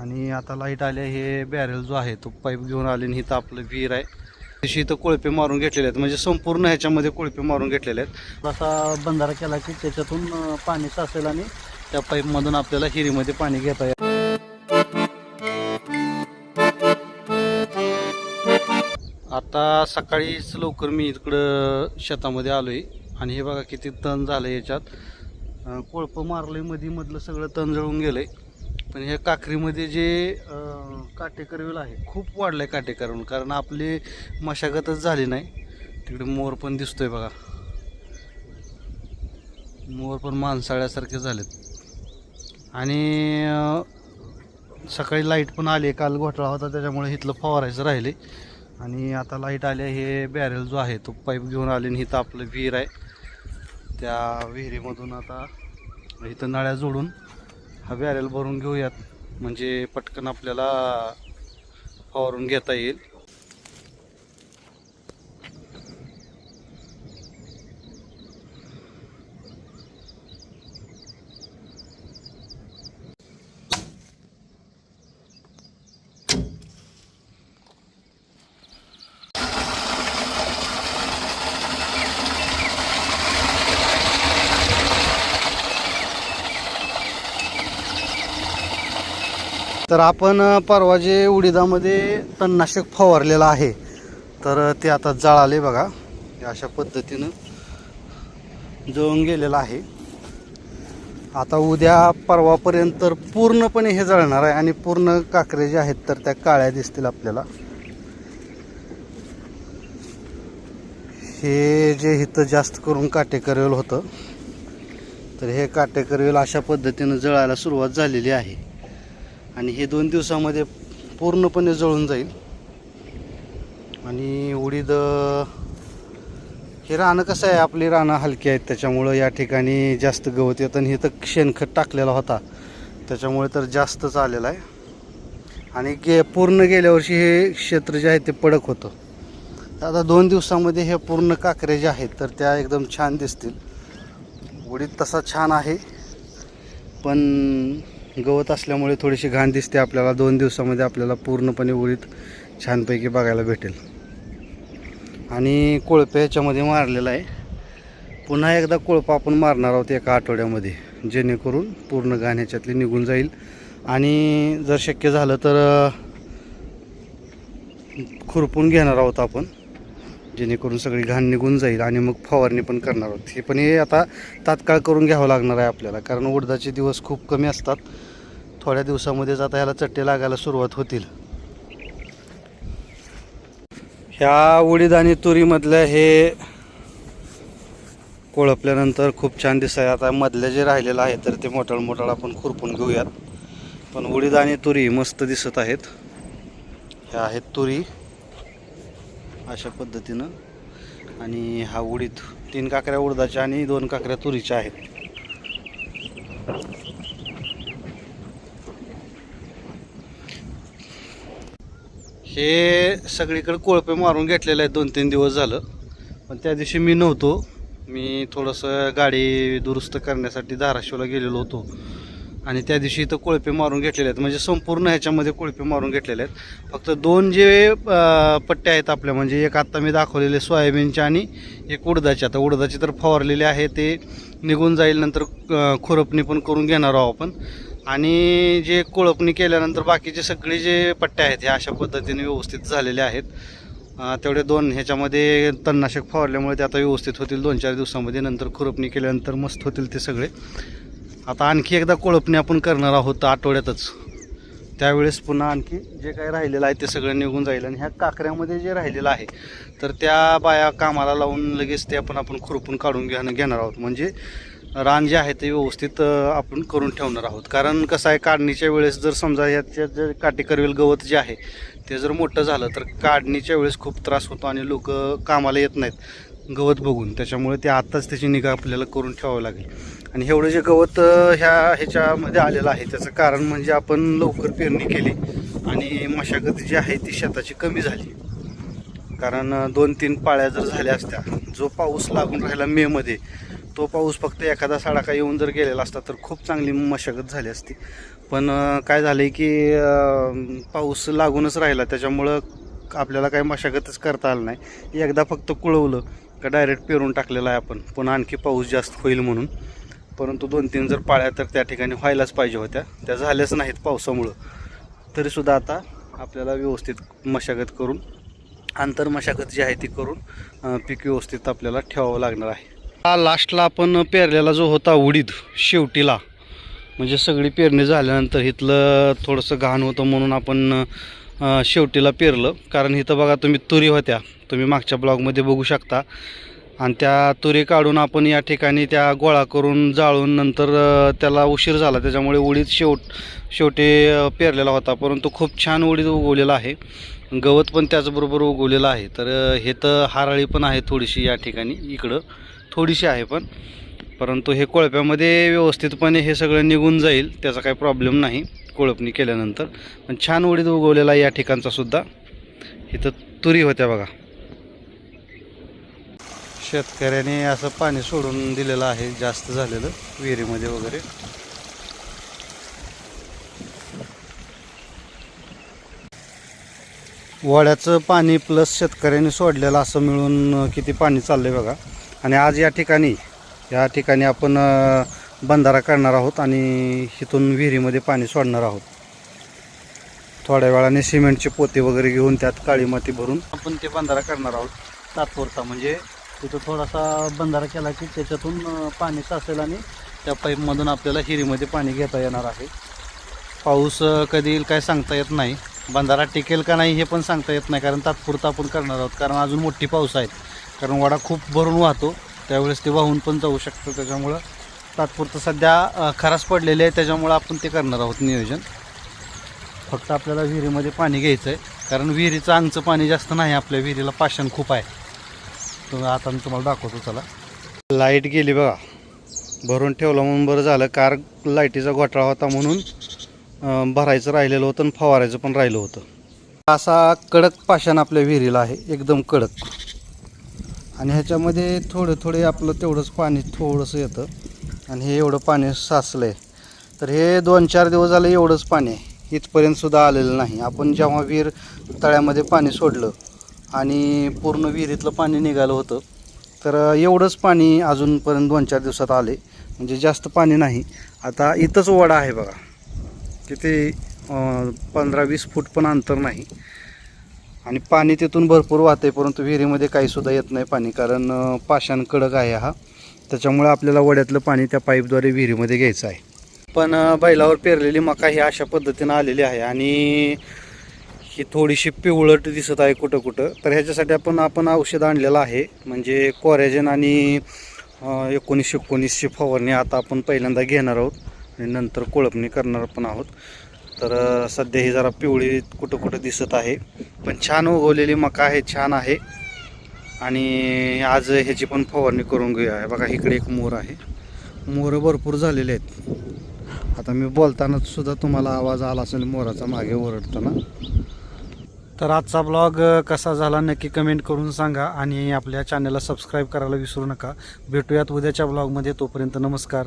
आणि आता लाइट आले हे बॅरेल जो आहे तो पाईप घेऊन आले आणि इथं आपलं विहीर आहे. तशी इथं कोळपे मारून घेतलेले आहेत. म्हणजे संपूर्ण ह्याच्यामध्ये कोळपे मारून घेतलेले आहेत. असा बंधारा केला की त्याच्यातून पाणी साचेल आणि त्या पाईपमधून आपल्याला हिरीमध्ये पाणी घेता येईल. आता सकाळीच लवकर मी इकडं शेतामध्ये आलोय. आणि हे बघा किती तण झालं याच्यात. कोळपं मारलंयमध्ये मधलं सगळं तण जळून गेलंय. पण ह्या काकरीमध्ये जे काटेकर काटेकरवेल आहे खूप वाढलं आहे काटेकरवून कारण आपली मशागतच झाली नाही. तिकडे मोर पण दिसतोय बघा. मोर पण माणसाळ्यासारखे झालेत. आणि सकाळी लाइट पण आली काल घोटाळा होता त्याच्यामुळे इथलं फवारायचं राहिले. आणि आता लाइट आले हे बॅरेल जो आहे तो पाईप घेऊन आले आणि इथं आपलं विहीर आहे. त्या विहिरीमधून आता इथं नळ्या जोडून हा बॅरेल भरून घेऊयात. म्हणजे पटकन आपल्याला फवारून घेता येईल. तर आपण परवा जे उडीदामध्ये तणनाशक फवारलेलं आहे तर ते आता जळाले बघा. हे अशा पद्धतीनं जळून गेलेलं आहे. आता उद्या परवापर्यंत तर पूर्णपणे हे जळणार आहे आणि पूर्ण काकरे जे आहेत तर त्या काळ्या दिसतील आपल्याला. हे जे इथं जास्त करून काटेकरवेल होतं तर हे काटेकरवेल अशा पद्धतीनं जळायला सुरुवात झालेली आहे. आणि हे दोन दिवसामध्ये पूर्णपणे जळून जाईल. आणि उडीद हे रानं कसं आहे आपली रानं हलकी आहेत त्याच्यामुळं या ठिकाणी जास्त गवत येतं. आणि इथं शेणखत टाकलेला होता त्याच्यामुळे तर जास्तच आलेला आहे. आणि गे पूर्ण गेल्या वर्षी हे क्षेत्र जे आहे ते पडक होतं. आता दोन दिवसामध्ये हे पूर्ण काकरे जे आहेत तर त्या एकदम छान दिसतील. उडीद तसा छान आहे पण गवत असल्यामुळे थोडीशी घाण दिसते. आपल्याला दोन दिवसामध्ये आपल्याला पूर्णपणे उडीत छानपैकी बघायला भेटेल. आणि कोळपं ह्याच्यामध्ये मारलेला आहे. पुन्हा एकदा कोळपा आपण मारणार आहोत एका आठवड्यामध्ये. जेणेकरून पूर्ण घाण ह्याच्यातली निघून जाईल. आणि जर शक्य झालं तर खुरपून घेणार आहोत आपण. जेणेकरून सगळी घाण निघून जाईल आणि मग फवारणी पण करणार आहोत. हे पण हे आता तात्काळ करून घ्यावं लागणार आहे आपल्याला. कारण उडदाचे दिवस खूप कमी असतात. थोड्या दिवसामध्येच आता ह्याला चट्टे लागायला सुरुवात होतील. ह्या उडीद आणि तुरीमधल्या हे कोळपल्यानंतर खूप छान दिसत आहे आता मधले जे राहिलेलं आहे तर ते मोठाळ मोठाळ आपण खुरपून घेऊयात. पण उडीद आणि तुरी मस्त दिसत आहेत. ह्या आहेत तुरी. अशा पद्धतीनं. आणि हा उडीद तीन काकऱ्या उडदाच्या आणि दोन काकऱ्या तुरीच्या आहेत. हे सगळीकडे कोळपे मारून घेतलेले आहेत. दोन तीन दिवस झालं. पण त्या दिवशी मी नव्हतो. मी थोडंसं गाडी दुरुस्त करण्यासाठी धाराशिवला गेलेलो होतो. आणि त्या दिवशी इथं कोळपे मारून घेतलेले आहेत. म्हणजे संपूर्ण ह्याच्यामध्ये कोळपे मारून घेतलेले आहेत. फक्त दोन जे पट्टे आहेत आपल्या म्हणजे एक आत्ता मी दाखवलेले सोयाबीनचे आणि एक उडदाचे. आता उडदाचे तर फवारलेले आहे ते निघून जाईल नंतर खुरपणी पण करून घेणार आहोत आपण. आणि जे कोळपणी केल्यानंतर बाकीचे सगळे जे पट्टे आहेत हे अशा पद्धतीने व्यवस्थित झालेले आहेत. तेवढे दोन ह्याच्यामध्ये तणनाशक फवारल्यामुळे ते आता व्यवस्थित होतील. दोन चार दिवसामध्ये नंतर खुरपणी केल्यानंतर मस्त होतील ते सगळे. आता आणखी एकदा कोळपणी आपण करणार आहोत आठवड्यातच. त्यावेळेस पुन्हा आणखी जे काही राहिलेलं आहे ते सगळं निघून जाईल. आणि ह्या काकऱ्यामध्ये जे राहिलेलं आहे तर त्या बाया कामाला लावून लगेच ते आपण आपण खुरपून काढून घेणं घेणार आहोत. म्हणजे रान जे आहे ते व्यवस्थित आपण करून ठेवणार आहोत. कारण कसं आहे काढणीच्या वेळेस जर समजा याच्या जर काटेकरवेल गवत जे आहे ते जर मोठं झालं तर काढणीच्या वेळेस खूप त्रास होतो आणि लोक कामाला येत नाहीत गवत बघून. त्याच्यामुळे ते आत्ताच त्याची निगा आपल्याला करून ठेवावं लागेल. आणि एवढं जे गवत ह्या ह्याच्यामध्ये आलेलं आहे त्याचं कारण म्हणजे आपण लवकर पेरणी केली आणि मशागत जी आहे ती शेताची कमी झाली. कारण दोन तीन पाळ्या जर झाल्या असत्या जो पाऊस लागून राहिला मेमध्ये तो पाऊस फक्त एखादा सडाका येऊन जर गेलेला असता तर खूप चांगली मशागत झाली असती. पण काय झालं की पाऊस लागूनच राहिला. त्याच्यामुळं आपल्याला काही मशागतच करता आलं नाही. एकदा फक्त कुळवलं का डायरेक्ट पेरून टाकलेलं आहे आपण. पुन्हा आणखी पाऊस जास्त होईल म्हणून. परंतु दोन तीन जर पाळ्या तर त्या ठिकाणी व्हायलाच पाहिजे होत्या. त्या झाल्याच नाहीत पावसामुळं. तरीसुद्धा आता आपल्याला व्यवस्थित मशागत करून आंतर मशागत जी आहे ती करून पीक व्यवस्थित आपल्याला ठेवावं लागणार आहे. हा लास्टला आपण पेरलेला जो होता उडीद शेवटीला म्हणजे सगळी पेरणी झाल्यानंतर इथलं थोडंसं घाण होतं म्हणून आपण शेवटीला पेरलं. कारण इथं बघा तुम्ही तुरी होत्या. तुम्ही मागच्या ब्लॉगमध्ये बघू शकता. आणि त्या तुरी काढून आपण या ठिकाणी त्या गोळा करून जाळून नंतर त्याला उशीर झाला. त्याच्यामुळे उडीद शेवट शेवटी पेरलेला होता. परंतु खूप छान उडीद उगवलेला आहे. गवत पण त्याचबरोबर उगवलेलं आहे. तर हे तर हाराळी पण आहे थोडीशी या ठिकाणी इकडं. थोडीशी आहे पण. परंतु हे कोळप्यामध्ये व्यवस्थितपणे हे सगळं निघून जाईल त्याचा काही प्रॉब्लेम नाही कोळपणी केल्यानंतर. पण छान उडीद उगवलेला आहे या ठिकाणचा सुद्धा. इथं तुरी होत्या बघा. शेतकऱ्याने असं पाणी सोडून दिलेलं आहे जास्त झालेलं विहिरीमध्ये वगैरे. वड्याचं पाणी प्लस शेतकऱ्याने सोडलेलं असं मिळून किती पाणी चाललंय बघा. आणि आज या ठिकाणी या ठिकाणी आपण बंधारा काढणार आहोत आणि इथून विहिरीमध्ये पाणी सोडणार आहोत. थोड्या वेळाने सिमेंटचे पोते वगैरे घेऊन त्यात काळी माती भरून आपण ते बंधारा करणार आहोत. तात्पुरता म्हणजे तिथं थोडासा बंधारा केला की त्याच्यातून पाणी साचेल आणि त्या पाईपमधून आपल्याला हिरीमध्ये पाणी घेता येणार आहे. पाऊस कधी येईल काय सांगता येत नाही. बंधारा टिकेल का नाही हे पण सांगता येत नाही कारण तात्पुरता आपण करणार आहोत. कारण अजून मोठी पाऊस आहेत. कारण वडा खूप भरून वाहतो. त्यावेळेस ते वाहून पण जाऊ शकतं. त्याच्यामुळं तात्पुरतं सध्या खरास पडलेले आहे त्याच्यामुळं आपण ते करणार आहोत नियोजन. फक्त आपल्याला विहिरीमध्ये पाणी घ्यायचं आहे कारण विहिरीचं अंगचं पाणी जास्त नाही. आपल्या विहिरीला पाषाण खूप आहे. तर आता मी तुम्हाला दाखवतो चला. लाइट गेली बघा. भरून ठेवलं म्हणून बरं झालं. कार लाईटीचा घोटाळा होता म्हणून भरायचं राहिलेलं होतं आणि फवारायचं पण राहिलं होतं. असा कडक पाषाण आपल्या विहिरीला आहे. एकदम कडक. आणि ह्याच्यामध्ये थोडं थोडे आपलं तेवढंच पाणी थोडंसं येतं. आणि हे एवढं पाणी साचलं आहे तर हे दोन चार दिवस झालं एवढंच पाणी आहे इथपर्यंत सुद्धा आलेलं नाही. आपण जेव्हा विहीर तळ्यामध्ये पाणी सोडलं आणि पूर्ण विहिरीतलं पाणी निघालं होतं तर एवढंच पाणी अजूनपर्यंत दोन चार दिवसात आले. म्हणजे जास्त पाणी नाही. आता इथंच ओढा आहे बघा. किती पंधरा वीस फूट पण अंतर नाही. आणि पाणी तिथून भरपूर वाहते परंतु विहिरीमध्ये काहीसुद्धा येत नाही पाणी कारण पाषाण कडक आहे हा. त्याच्यामुळे आपल्याला वड्यातलं पाणी त्या पाईपद्वारे विहिरीमध्ये घ्यायचं आहे. पण बैलावर पेरलेली मका ही अशा पद्धतीनं आलेली आहे आणि ही थोडीशी पिवळट दिसत आहे कुठं कुठं. तर ह्याच्यासाठी आपण आपण औषध आणलेलं आहे म्हणजे कोरॅजन आणि एकोणीसशे एकोणीसशे एकोणीसची फवारणी आता आपण पहिल्यांदा घेणार आहोत आणि नंतर कोळपणी करणार पण आहोत. तर सध्या ही जरा पिवळी कुठं कुठं दिसत आहे. पण छान उगवलेली मका आहे छान आहे. आणि आज ह्याची पण फवारणी करून घेऊया. बघा इकडे एक मोर आहे. मोर भरपूर झालेले आहेत. आता मी बोलताना सुद्धा तुम्हाला आवाज आला असेल मोराचा मागे ओरडताना. तर आजचा ब्लॉग कसा झाला नक्की कमेंट करून सांगा आणि आपल्या चॅनलला सबस्क्राईब करायला विसरू नका. भेटूयात उद्याच्या ब्लॉगमध्ये. तोपर्यंत नमस्कार.